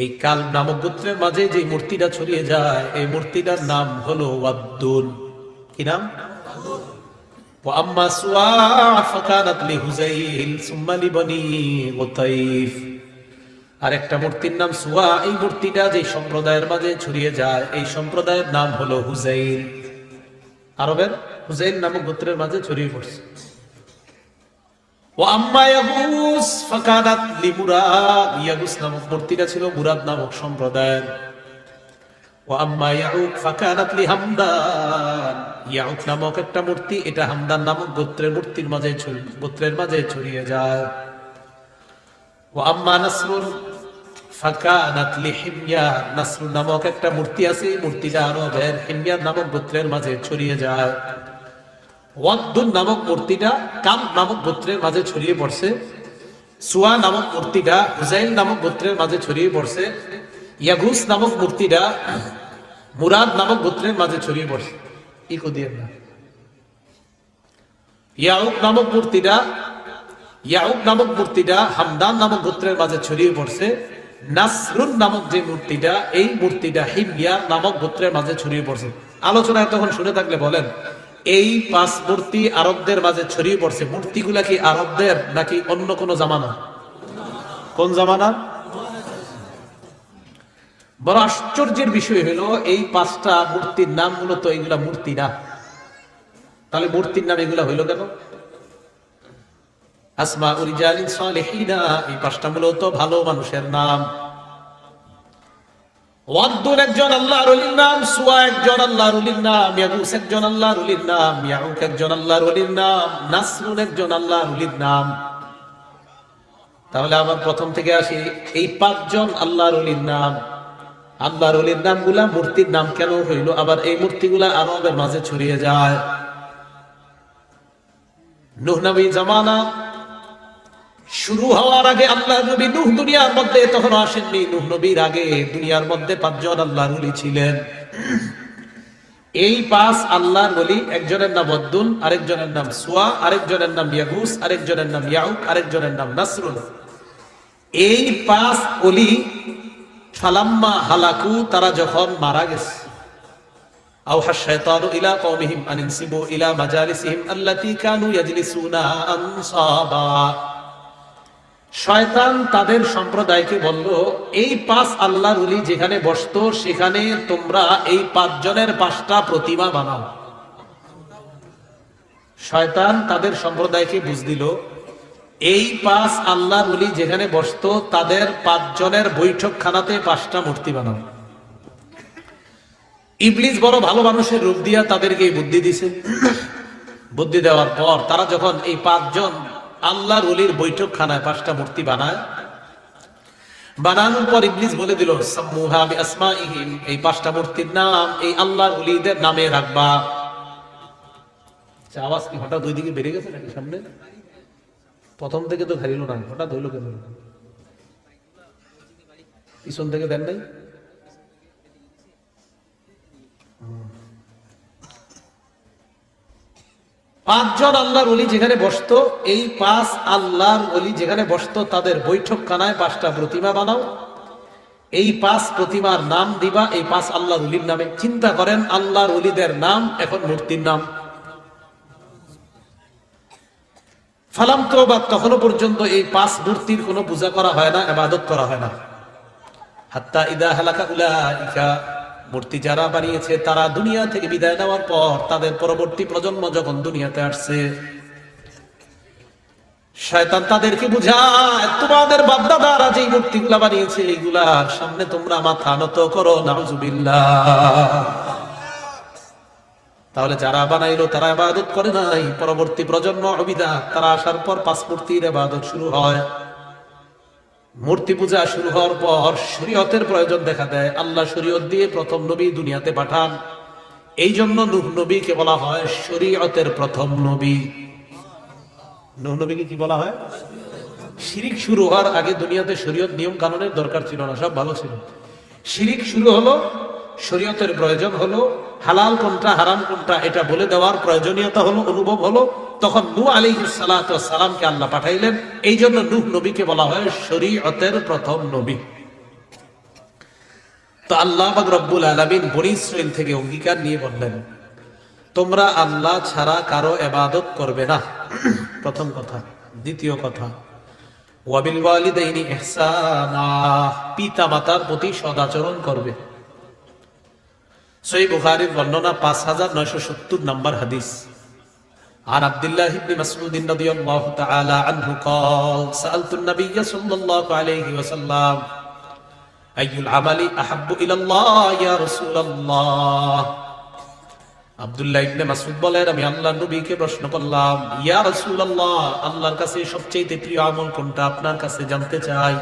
এই কাল নামক গোত্রের মাঝে যে মূর্তিটা ছড়িয়ে যায়, এই মূর্তিটার নাম হলো আব্দুল। কি নাম? আর একটা মূর্তির নাম সুয়া, এই মূর্তিটা যে সম্প্রদায়ের মাঝে ছড়িয়ে যায়, এই সম্প্রদায়ের নাম হলো হুজাইল আরবের হুজাইল নামক গোত্রের মাঝে ছড়িয়ে পড়ছে। ও আম্মা নামক মূর্তিটা ছিল মুরাদ নামক সম্প্রদায়ের। ও আম্মা ইয়াউক ফাকানাত লিহামদান। ইয়াউক নামক একটা মূর্তি, এটা হামদান নামক গোত্রের মূর্তির মাঝে গোত্রের মাঝে ছড়িয়ে যায়। ও আম্মা নাসরুল ফাকানাত লিহিময়ার নাসরুল নামক একটা মূর্তি আছে, মূর্তিটা আরবের হিময়ার নামক গোত্রের মাঝে ছড়িয়ে যায়। ওয়াদ্দুন নামক মূর্তিটা কাম নামক গোত্রের মাঝে ছড়িয়ে পড়ছে, সুয়া নামক মূর্তিটা, হুজাইল নামক গোত্রের মাঝে ছড়িয়ে পড়ছে, ইয়াগুস নামক মূর্তিটা, মুরাদ নামক গোত্রের মাঝে ছড়িয়ে পড়ছে। ইকো দিয়ে না। ইয়াউক নামক মূর্তিটা ইয়াউক নামক মূর্তিটা, হামদান নামক গোত্রের মাঝে ছড়িয়ে পড়ছে, নাসরুন নামক যে মূর্তিটা, এই মূর্তিটা হিমিয়া নামক গোত্রের মাঝে ছড়িয়ে পড়ছে। আলোচনায় তখন শুনে থাকলে বলেন এই পাঁচ মূর্তি আরবদের মাঝে ছড়িয়ে পড়ছে। মূর্তিগুলা কি আরবদের নাকি অন্য কোন জামানা? কোন জামানা? বড় আশ্চর্যের বিষয় হলো, এই পাঁচটা মূর্তির নাম মূলত এইগুলা মূর্তি না। তাহলে মূর্তির নাম এগুলা হইল কেন? আসমা উরিজালিন সালেহিনা, এই পাঁচটা মূলত ভালো মানুষের নাম। ওয়াদ্দুন একজন আল্লাহর ওলির নাম, সুয়া একজন আল্লাহর ওলির নাম, ইয়াগুস একজন আল্লাহর ওলির নাম, ইয়াউক একজন আল্লাহর ওলির নাম, নাসরুন একজন আল্লাহর ওলির নাম। তাহলে আবার প্রথম থেকে আসি, এই পাঁচজন আল্লাহর ওলির নাম। আল্লাহর ওলির নামগুলা মূর্তির নাম কেন হইল? আবার এই মূর্তিগুলা আরবের মাঝে ছড়িয়ে যায়। নুহ নবী জামানা শুরু হওয়ার আগে আল্লাহ নবী নুহ দুনিয়ার মধ্যে তখন আসেননি। নুহ নবীর আগে দুনিয়ার মধ্যে পাঁচজন আল্লাহ নবী ছিলেন। এই পাঁচ আল্লাহর বলি একজনের নাম অদ্দুল আরেকজনের নাম সুয়া, আরেকজনের নাম ইয়াগুস, আরেকজনের নাম ইয়াউক আরেকজনের নাম নাসরুল। এই পাঁচ অলি ফালাম্মা হালাকু, তারা যখন মারা গেছে। আল্লাহ ইলা ইলা শয়তান তাদের সম্প্রদায়কে বলল, এই পাঁচ আল্লাহর উলি যেখানে বসতো, সেখানে তোমরা এই পাঁচজনের পাঁচটা প্রতিমা বানাও। শয়তান তাদের সম্প্রদায়কে বুঝ দিল, এই পাঁচ আল্লাহর উলি যেখানে বসতো, তাদের পাঁচজনের বৈঠকখানাতে পাঁচটা মূর্তি বানাও। ইবলিস বড় ভালো মানুষের রূপ দিয়া তাদেরকে বুদ্ধি দিছে। বুদ্ধি দেওয়ার পর তারা যখন এই পাঁচজন আল্লাহর অলির বৈঠকখানায় পাঁচটা মূর্তি বানায়। বানানোর পর ইবলিস বলে দিল এই পাঁচটা মূর্তির নাম এই আল্লাহর অলিদের নামে রাখবা। আচ্ছা, আওয়াজ কি হঠাৎ দুই দিকে বেড়ে গেছে নাকি সামনে? প্রথম থেকে তো ঘারিল না হঠাৎ হইল কেন? পিছন থেকে দেন নাই? পাঁচজন আল্লাহর অলি যেখানে বসতো, এই পাঁচ আল্লাহর অলি যেখানে বসতো, তাদের বৈঠকখানায় পাঁচটা প্রতিমা বানাও। এই পাঁচ প্রতিমার নাম দিবা, এই পাঁচ আল্লাহর অলির নামে। চিন্তা করেন, আল্লাহর অলিদের নাম, এখন মূর্তির নাম। ফালাম তো বা তখনও পর্যন্ত এই পাঁচ মূর্তির কোনো পূজা করা হয় না এবাদত করা হয় না। হাত্তা ইদা হালাকা উলাইকা। মূর্তি যারা বানিয়েছে, তারা দুনিয়া থেকে বিদায় নেওয়ার পর তাদের পরবর্তী প্রজন্ম যখন দুনিয়াতে আসছে, শয়তান তাদেরকে বুঝায়, তোমাদের বাপদাদারা যে মূর্তিগুলা বানিয়েছে এইগুলার সামনে তোমরা মাথা নত করো, নাউজুবিল্লাহ। তাহলে যারা বানাইলো, তারা ইবাদত করে নাই। পরবর্তী প্রজন্ম অবিদা তারা আসার পর পাঁচ মূর্তির ইবাদত শুরু হয়। মূর্তি পূজা শুরু হওয়ার পর শরীয়তের প্রয়োজন দেখা দেয়। আল্লাহ শরীয়ত দিয়ে প্রথম নবী দুনিয়াতে পাঠান। এই জন্য নুহ নবীকে বলা হয় শরীয়তের প্রথম নবী। নুহ নবীকে কি বলা হয়? শিরিক শুরু হওয়ার আগে দুনিয়াতে শরীয়ত নিয়ম কানুনের দরকার ছিল না, সব ভালো ছিল। শিরিক শুরু হলো, শরীয়তের প্রয়োজন হলো, হালাল কোনটা, হারাম কোনটা, এটা বলে দেওয়ার প্রয়োজনীয়তা হলো, অনুভব হলো তখন নু আলী সালামকে আল্লাহ পাঠাইলেন। এই জন্য নূহ নবীকে বলা হয় শরীয়তের প্রথম নবী। তো আল্লাহ রব্বুল আলামিন বনি ইসরাইল থেকে অঙ্গীকার নিয়ে বললেন, তোমরা আল্লাহ ছাড়া কারও এবাদত করবে না। প্রথম কথা। দ্বিতীয় কথা পিতা মাতার প্রতি সদাচরণ করবে। সহি বুখারীর বর্ণনা পাঁচ হাজার নয়শো সত্তর নম্বর হাদিস। عن عبد الله بن مسعود رضي الله تعالى عنه قال سألت النبي صلى الله عليه وسلم أي العمل أحب إلى الله يا رسول الله আব্দুল্লাহ ইবনে মাসউদ বলেন আমি আল্লাহর নবীকে প্রশ্ন করলাম ইয়া রাসূলুল্লাহ আল্লাহর কাছে সবচেয়ে প্রিয় আমল কোনটা আপনার কাছে জানতে চাই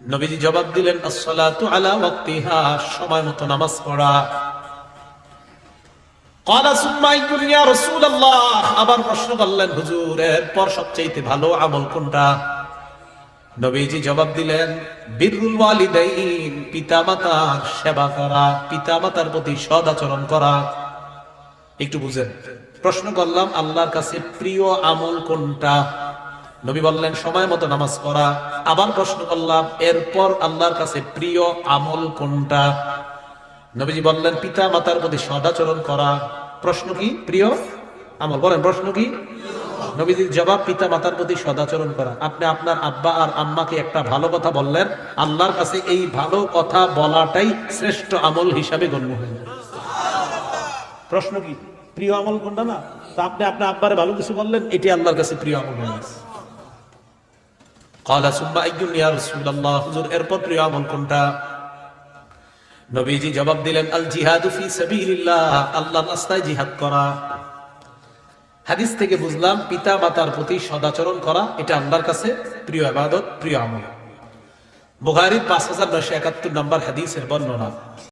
নবীজি জবাব দিলেন আসসালাতু আলা ওয়াক্তিহা সময় মতো নামাজ পড়া আবার প্রশ্ন করলেন, হুজুর, এরপর সবচেয়ে ভালো আমল কোনটা? নবীজি জবাব দিলেন, বিরুল ওয়ালিদাইন, পিতামাতার সেবা করা, পিতামাতার প্রতি সদ আচরণ করা। একটু বুঝেন, প্রশ্ন করলাম, আল্লাহর কাছে প্রিয় আমল কোনটা? নবী বললেন, সময় মতো নামাজ পড়া। আবার প্রশ্ন করলাম, এরপর আল্লাহর কাছে প্রিয় আমল কোনটা? নবীজি বললেন, পিতা মাতার প্রতি সদাচরণ করা। প্রশ্ন কি, প্রিয়? আমার বলেন, প্রশ্ন কি? নবীজির জবাব, পিতা মাতার প্রতি সদাচরণ করা। আপনি আপনার আব্বা আর আম্মাকে একটা ভালো কথা বললেন, আল্লাহর কাছে এই ভালো কথা বলাটাই শ্রেষ্ঠ আমল হিসাবে গণ্য হয়ে প্রশ্ন কি, প্রিয় আমল কোনটা না? তা আপনি আপনার আব্বারে ভালো কিছু বললেন, এটি আল্লাহর কাছে প্রিয় আমল হয়ে গেছে। কলা এরপর প্রিয় আমল কোনটা? নবীজি জবাব দিলেন, আল জিহাদু ফি সাবিলিল্লাহ আল্লাহর রাস্তায় জিহাদ করা। হাদিস থেকে বুঝলাম, পিতা মাতার প্রতি সদাচরণ করা, এটা আল্লাহর কাছে প্রিয় ইবাদত, প্রিয় আমল। বুখারীর পাঁচ হাজার নয়শো একাত্তর নম্বর হাদিসের বর্ণনা।